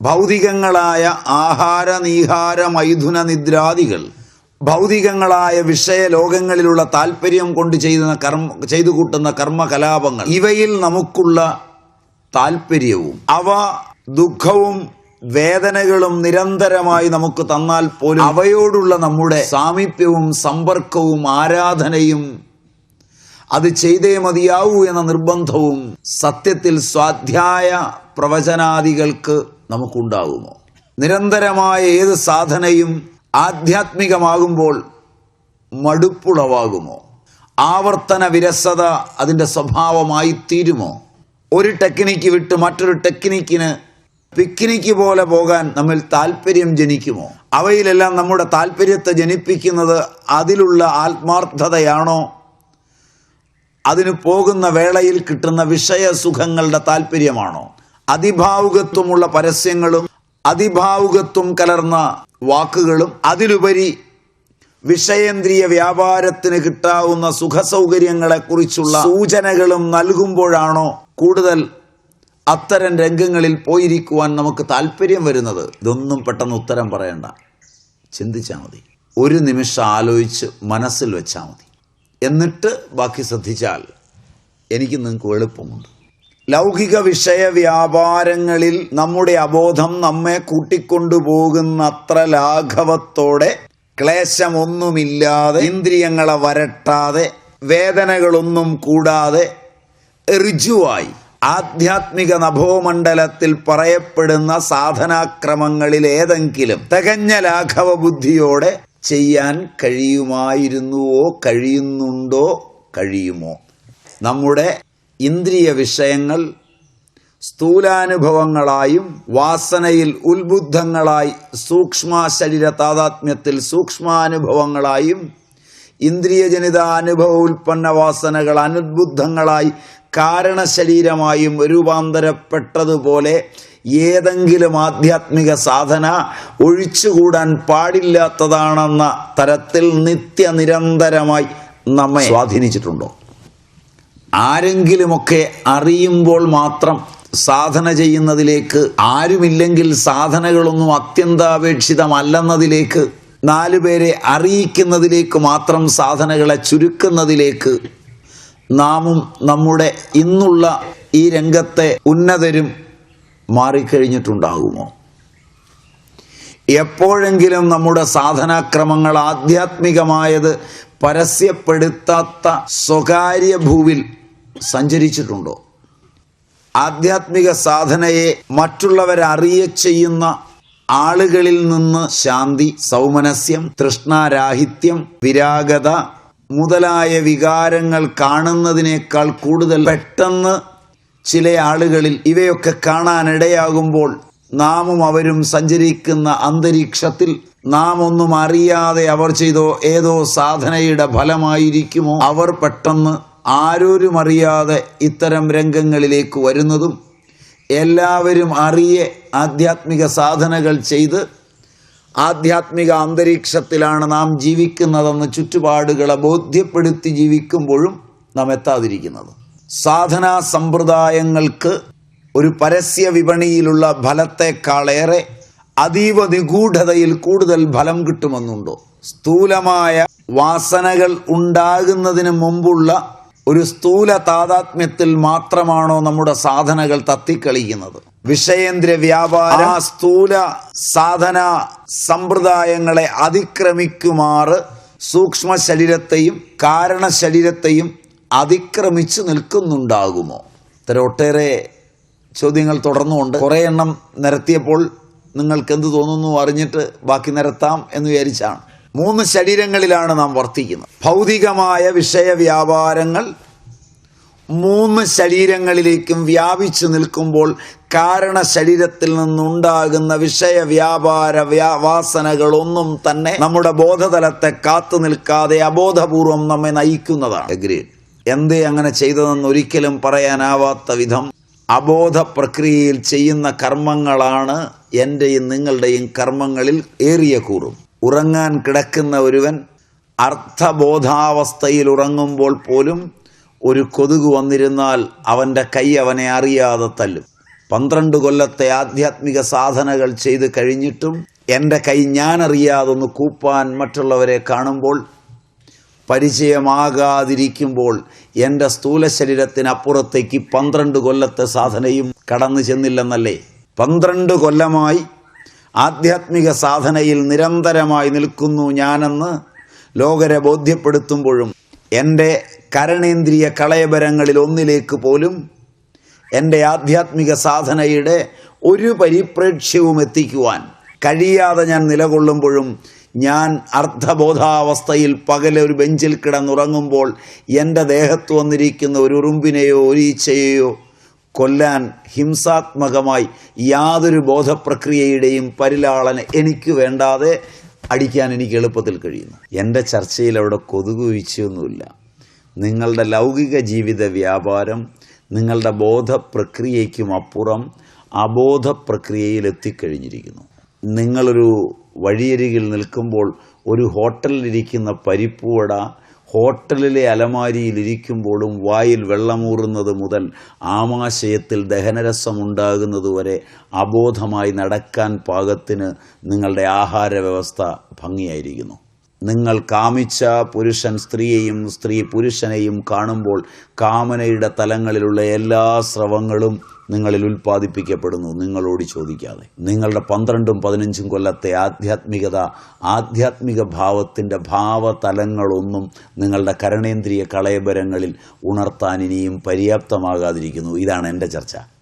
ഭൗതികങ്ങളായ ആഹാര നീഹാര മൈഥുന നിദ്രാദികൾ ഭൗതികങ്ങളായ വിഷയലോകങ്ങളിലുള്ള താല്പര്യം കൊണ്ട് ചെയ്യുന്ന കർമ്മ ചെയ്തു കൂട്ടുന്ന കർമ്മകലാപങ്ങൾ ഇവയിൽ നമുക്കുള്ള താല്പര്യവും അവ ദുഃഖവും വേദനകളും നിരന്തരമായി നമുക്ക് തന്നാൽ പോലും അവയോടുള്ള നമ്മുടെ സാമീപ്യവും സമ്പർക്കവും ആരാധനയും അത് ചെയ്തേ മതിയാവൂ എന്ന നിർബന്ധവും സത്യത്തിൽ സ്വാധ്യായ പ്രവചനാദികൾക്ക് നമുക്കുണ്ടാകുമോ നിരന്തരമായ ഏത് സാധനയും ആധ്യാത്മികമാകുമ്പോൾ മടുപ്പുളവാകുമോ? ആവർത്തന വിരസത അതിന്റെ സ്വഭാവമായി തീരുമോ ഒരു ടെക്നിക്ക് വിട്ട് മറ്റൊരു ടെക്നിക്കിന് പിക്നിക്ക് പോലെ പോകാൻ നമ്മൾ താല്പര്യം ജനിക്കുമോ? അവയിലെല്ലാം നമ്മുടെ താല്പര്യത്തെ ജനിപ്പിക്കുന്നത് അതിലുള്ള ആത്മാർത്ഥതയാണോ? അതിന് പോകുന്ന വേളയിൽ കിട്ടുന്ന വിഷയസുഖങ്ങളുടെ താല്പര്യമാണോ അതിഭാവുകത്വമുള്ള പരസ്യങ്ങളും അതിഭാവുകത്വം കലർന്ന വാക്കുകളും അതിലുപരി വിഷയേന്ദ്രിയ വ്യാപാരത്തിന് കിട്ടാവുന്ന സുഖസൗകര്യങ്ങളെക്കുറിച്ചുള്ള സൂചനകളും നൽകുമ്പോഴാണോ കൂടുതൽ അത്തരം രംഗങ്ങളിൽ പോയിരിക്കുവാൻ നമുക്ക് താല്പര്യം വരുന്നത്? ഇതൊന്നും പെട്ടെന്ന് ഉത്തരം പറയണ്ട. ചിന്തിച്ചാൽ മതി. ഒരു നിമിഷം ആലോചിച്ച് മനസ്സിൽ വെച്ചാൽ മതി. എന്നിട്ട് ബാക്കി ശ്രദ്ധിച്ചാൽ എനിക്ക് നിങ്ങൾക്ക് എളുപ്പമുണ്ട്. ലൗകിക വിഷയ വ്യാപാരങ്ങളിൽ നമ്മുടെ അബോധം നമ്മെ കൂട്ടിക്കൊണ്ടുപോകുന്നത്ര ലാഘവത്തോടെ ക്ലേശമൊന്നുമില്ലാതെ ഇന്ദ്രിയങ്ങളെ വരട്ടാതെ വേദനകളൊന്നും കൂടാതെ ഋജുവായി ആധ്യാത്മിക നഭോമണ്ഡലത്തിൽ പറയപ്പെടുന്ന സാധനാക്രമങ്ങളിൽ ഏതെങ്കിലും തികഞ്ഞ ലാഘവ ബുദ്ധിയോടെ ചെയ്യാൻ കഴിയുമായിരുന്നുവോ കഴിയുന്നുണ്ടോ കഴിയുമോ? നമ്മുടെ ഇന്ദ്രിയ വിഷയങ്ങൾ സ്ഥൂലാനുഭവങ്ങളായും വാസനയിൽ ഉത്ബുദ്ധങ്ങളായി സൂക്ഷ്മ ശരീര താതാത്മ്യത്തിൽ സൂക്ഷ്മാനുഭവങ്ങളായും ഇന്ദ്രിയജനിത അനുഭവ ഉൽപ്പന്ന വാസനകൾ അനുദ്ബുദ്ധങ്ങളായി കാരണശരീരമായും രൂപാന്തരപ്പെട്ടതുപോലെ ഏതെങ്കിലും ആധ്യാത്മിക സാധന ഒഴിച്ചുകൂടാൻ പാടില്ലാത്തതാണെന്ന തരത്തിൽ നിത്യനിരന്തരമായി നമ്മെ സ്വാധീനിച്ചിട്ടുണ്ടോ? ആരെങ്കിലുമൊക്കെ അറിയുമ്പോൾ മാത്രം സാധന ചെയ്യുന്നതിലേക്ക് ആരുമില്ലെങ്കിൽ സാധനകളൊന്നും അത്യന്താപേക്ഷിതമല്ലെന്നതിലേക്ക് നാലുപേരെ അറിയിക്കുന്നതിലേക്ക് മാത്രം സാധനകളെ ചുരുക്കുന്നതിലേക്ക് നാമും നമ്മുടെ ഇന്നുള്ള ഈ രംഗത്തെ ഉന്നതരും മാറിക്കഴിഞ്ഞിട്ടുണ്ടാകുമോ? എപ്പോഴെങ്കിലും നമ്മുടെ സാധനാക്രമങ്ങൾ ആധ്യാത്മികമായത് പരസ്യപ്പെടുത്താത്ത സ്വകാര്യ ഭൂവിൽ സഞ്ചരിച്ചിട്ടുണ്ടോ? ആധ്യാത്മിക സാധനയെ മറ്റുള്ളവരറിയ ചെയ്യുന്ന ആളുകളിൽ നിന്ന് ശാന്തി സൗമനസ്യം തൃഷ്ണാരാഹിത്യം വിരാഗത മുതലായ വികാരങ്ങൾ കാണുന്നതിനേക്കാൾ കൂടുതൽ പെട്ടെന്ന് ചില ആളുകളിൽ ഇവയൊക്കെ കാണാനിടയാകുമ്പോൾ നാമും അവരും സഞ്ചരിക്കുന്ന അന്തരീക്ഷത്തിൽ നാം ഒന്നും അറിയാതെ അവർ ചെയ്തോ ഏതോ സാധനയുടെ ഫലമായിരിക്കുമോ? അവർ പെട്ടെന്ന് ആരോരും അറിയാതെ ഇത്തരം രംഗങ്ങളിലേക്ക് വരുന്നതും എല്ലാവരും അറിയെ ആധ്യാത്മിക സാധനകൾ ചെയ്ത് ആധ്യാത്മിക അന്തരീക്ഷത്തിലാണ് നാം ജീവിക്കുന്നതെന്ന് ചുറ്റുപാടുകളെ ബോധ്യപ്പെടുത്തി ജീവിക്കുമ്പോഴും നാം എത്താതിരിക്കുന്നത്. സാധനാ സമ്പ്രദായങ്ങൾക്ക് ഒരു പരസ്യ വിപണിയിലുള്ള ഫലത്തെക്കാളേറെ അതീവ നിഗൂഢതയിൽ കൂടുതൽ ഫലം കിട്ടുമെന്നുണ്ടോ? സ്ഥൂലമായ വാസനകൾ ഉണ്ടാകുന്നതിന് മുമ്പുള്ള ഒരു സ്ഥൂല താതാത്മ്യത്തിൽ മാത്രമാണോ നമ്മുടെ സാധനകൾ തത്തിക്കളിക്കുന്നത്? വിഷയേന്ദ്ര വ്യാപാര സ്ഥൂല സാധന സമ്പ്രദായങ്ങളെ അതിക്രമിക്കുമാറ് സൂക്ഷ്മ ശരീരത്തെയും കാരണ ശരീരത്തെയും അതിക്രമിച്ചു നിൽക്കുന്നുണ്ടാകുമോ? ഇത്തരം ഒട്ടേറെ ചോദ്യങ്ങൾ തുടർന്നുകൊണ്ട് കുറേ എണ്ണം നിരത്തിയപ്പോൾ നിങ്ങൾക്ക് എന്ത് തോന്നുന്നു അറിഞ്ഞിട്ട് ബാക്കി നിരത്താം എന്ന് വിചാരിച്ചാണ്. മൂന്ന് ശരീരങ്ങളിലാണ് നാം വർത്തിക്കുന്നത്. ഭൗതികമായ വിഷയ വ്യാപാരങ്ങൾ മൂന്ന് ശരീരങ്ങളിലേക്കും വ്യാപിച്ചു നിൽക്കുമ്പോൾ കാരണ ശരീരത്തിൽ നിന്നുണ്ടാകുന്ന വിഷയ വ്യാപാര വ്യാ വാസനകളൊന്നും തന്നെ നമ്മുടെ ബോധതലത്തെ കാത്തു നിൽക്കാതെ അബോധപൂർവം നമ്മെ നയിക്കുന്നതാണ്. അഗ്രീഡ് എന്തേ അങ്ങനെ ചെയ്തതെന്ന് ഒരിക്കലും പറയാനാവാത്ത വിധം അബോധ പ്രക്രിയയിൽ ചെയ്യുന്ന കർമ്മങ്ങളാണ് എന്റെയും നിങ്ങളുടെയും കർമ്മങ്ങളിൽ ഏറിയ കൂറും ഉറങ്ങാൻ കിടക്കുന്ന ഒരുവൻ അർത്ഥബോധാവസ്ഥയിൽ ഉറങ്ങുമ്പോൾ പോലും ഒരു കൊതുക് വന്നിരുന്നാൽ അവന്റെ കൈ അവനെ അറിയാതെ തല്ലും. പന്ത്രണ്ട് കൊല്ലത്തെ ആധ്യാത്മിക സാധനകൾ ചെയ്ത് കഴിഞ്ഞിട്ടും എന്റെ കൈ ഞാനറിയാതൊന്ന് കൂപ്പാൻ മറ്റുള്ളവരെ കാണുമ്പോൾ പരിചയമാകാതിരിക്കുമ്പോൾ എന്റെ സ്ഥൂല ശരീരത്തിനപ്പുറത്തേക്ക് പന്ത്രണ്ട് കൊല്ലത്തെ സാധനയും കടന്നു ചെന്നില്ലെന്നല്ലേ? പന്ത്രണ്ട് കൊല്ലമായി ആധ്യാത്മിക സാധനയിൽ നിരന്തരമായി നിൽക്കുന്നു ഞാനെന്ന് ലോകരെ ബോധ്യപ്പെടുത്തുമ്പോഴും എന്റെ കരണേന്ദ്രിയ കളയബരങ്ങളിൽ ഒന്നിലേക്ക് പോലും എന്റെ ആധ്യാത്മിക സാധനയുടെ ഒരു പരിപ്രേക്ഷ്യവും എത്തിക്കുവാൻ കഴിയാതെ ഞാൻ നിലകൊള്ളുമ്പോഴും ഞാൻ അർദ്ധബോധാവസ്ഥയിൽ പകലെ ഒരു ബെഞ്ചിൽ കിടന്നുറങ്ങുമ്പോൾ എന്റെ ദേഹത്ത് വന്നിരിക്കുന്ന ഒരു ഉറുമ്പിനെയോ ഒരു ഈച്ചയെയോ കൊല്ലാൻ ഹിംസാത്മകമായി യാതൊരു ബോധപ്രക്രിയയുടെയും പരിലാളന എനിക്ക് വേണ്ടാതെ അടിക്കാൻ എനിക്ക് എളുപ്പത്തിൽ കഴിയുന്നു. എന്റെ ചർച്ചയിൽ അവിടെ കൊതുക് വീഴ്ചയൊന്നുമില്ല നിങ്ങളുടെ ലൗകിക ജീവിത വ്യാപാരം നിങ്ങളുടെ ബോധപ്രക്രിയയ്ക്കും അപ്പുറം അബോധ പ്രക്രിയയിൽ എത്തിക്കഴിഞ്ഞിരിക്കുന്നു. നിങ്ങളൊരു വഴിയരികിൽ നിൽക്കുമ്പോൾ ഒരു ഹോട്ടലിലിരിക്കുന്ന പരിപ്പുവട ഹോട്ടലിലെ അലമാരിയിലിരിക്കുമ്പോഴും വായിൽ വെള്ളമൂറുന്നത് മുതൽ ആമാശയത്തിൽ ദഹനരസമുണ്ടാകുന്നതുവരെ അബോധമായി നടക്കാൻ പാകത്തിന് നിങ്ങളുടെ ആഹാര വ്യവസ്ഥ ഭംഗിയായിരിക്കുന്നു. നിങ്ങൾ കാമിച്ച പുരുഷൻ സ്ത്രീയെയും സ്ത്രീ പുരുഷനെയും കാണുമ്പോൾ കാമനയുടെ തലങ്ങളിലുള്ള എല്ലാ സ്രവങ്ങളും നിങ്ങളിൽ ഉൽപ്പാദിപ്പിക്കപ്പെടുന്നു. നിങ്ങളോട് ചോദിക്കാതെ. നിങ്ങളുടെ പന്ത്രണ്ടും പതിനഞ്ചും കൊല്ലത്തെ ആധ്യാത്മികത ആധ്യാത്മിക ഭാവത്തിന്റെ ഭാവതലങ്ങളൊന്നും നിങ്ങളുടെ കരണേന്ദ്രിയ കളയബരങ്ങളിൽ ഉണർത്താൻ ഇനിയും പര്യാപ്തമാകാതിരിക്കുന്നു. ഇതാണ് എന്റെ ചർച്ച.